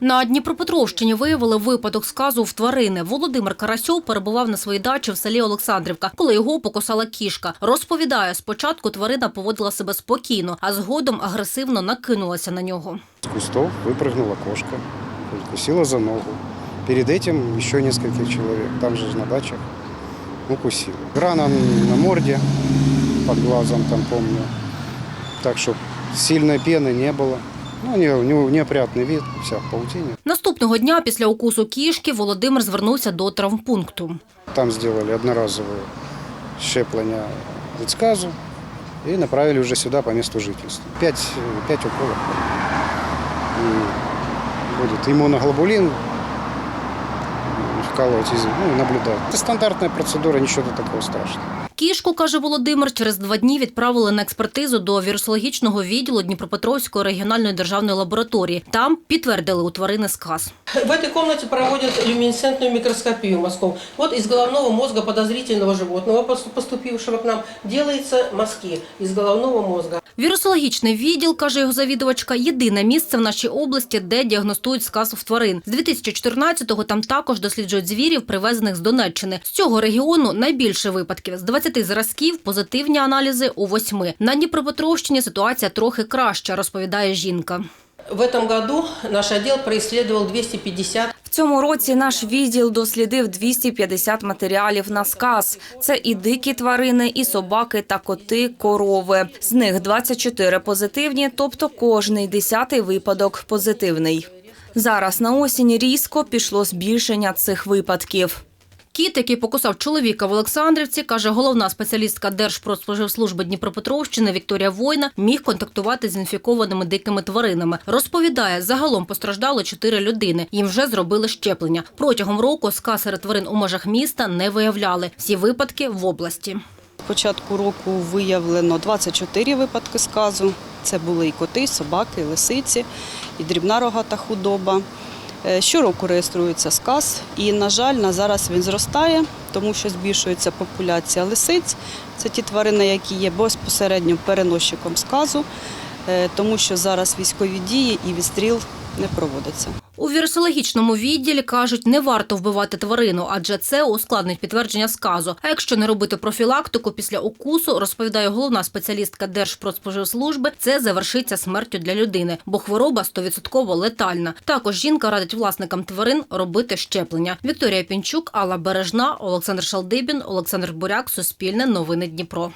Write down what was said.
На Дніпропетровщині виявили випадок сказу в тварини. Володимир Карасьов перебував на своїй дачі в селі Олександрівка, коли його покусала кішка. Розповідає, спочатку тварина поводила себе спокійно, а згодом агресивно накинулася на нього. С кустов выпрыгнула кошка, укусила за ногу. Перед этим еще несколько человек, там же на дачах, укусила. Рана на морде, под глазом там помню. Так что сильной пены не было. Ну, не, у него неопрятный вид, вся в паутине. Наступного дня після укусу кішки Володимир звернувся до травмпункту. Там сделали одноразовое щепление от сказу и направили уже сюда по месту жительства. Пять, пять уколов. И будет иммуноглобулин вкалывать, из- ну, наблюдать. Это стандартная процедура, ничего тут такого страшного. Кішку, каже Володимир, через два дні відправили на експертизу до вірусологічного відділу Дніпропетровської регіональної державної лабораторії. Там підтвердили у тварини сказ. В этой комнате проводят люминесцентную микроскопию мозгов. Вот из головного мозга подозрительного животного, пос- поступившего к нам, делаются мазки из головного мозга. Вірусологічний відділ, каже його завідувачка, єдине місце в нашій області, де діагностують сказ в тварин. З 2014-го там також досліджують звірів, привезених з Донеччини. З цього регіону найбільше випадків. З 20 зразків позитивні аналізи у восьми. На Дніпропетровщині ситуація трохи краща, розповідає жінка. В этом году наш отдел происследовал 250 В цьому році наш відділ дослідив 250 матеріалів на сказ. Це і дикі тварини, і собаки та коти, корови. З них 24 позитивні, тобто кожний десятий випадок позитивний. Зараз на осінь різко пішло збільшення цих випадків. Кіт, який покусав чоловіка в Олександрівці, каже головна спеціалістка Держпродспоживслужби Дніпропетровщини Вікторія Война, міг контактувати з інфікованими дикими тваринами. Розповідає, загалом постраждало чотири людини. Їм вже зробили щеплення. Протягом року сказ серед тварин у межах міста не виявляли. Всі випадки в області. Початку року виявлено 24 випадки сказу. Це були і коти, і собаки, і лисиці, і дрібна рогата худоба. Е, Щороку реєструється сказ, і, на жаль, на зараз він зростає, тому що збільшується популяція лисиць. Це ті тварини, які є безпосередньо переносчиком сказу, е, тому що зараз військові дії і відстріл не проводиться. У вірусологічному відділі кажуть, не варто вбивати тварину, адже це ускладнить підтвердження сказу. А якщо не робити профілактику після укусу, розповідає головна спеціалістка Держпродспоживслужби, це завершиться смертю для людини, бо хвороба 100% летальна. Також жінка радить власникам тварин робити щеплення. Вікторія Пінчук, Алла Бережна, Олександр Шалдибін, Олександр Буряк, Суспільне, Новини Дніпро.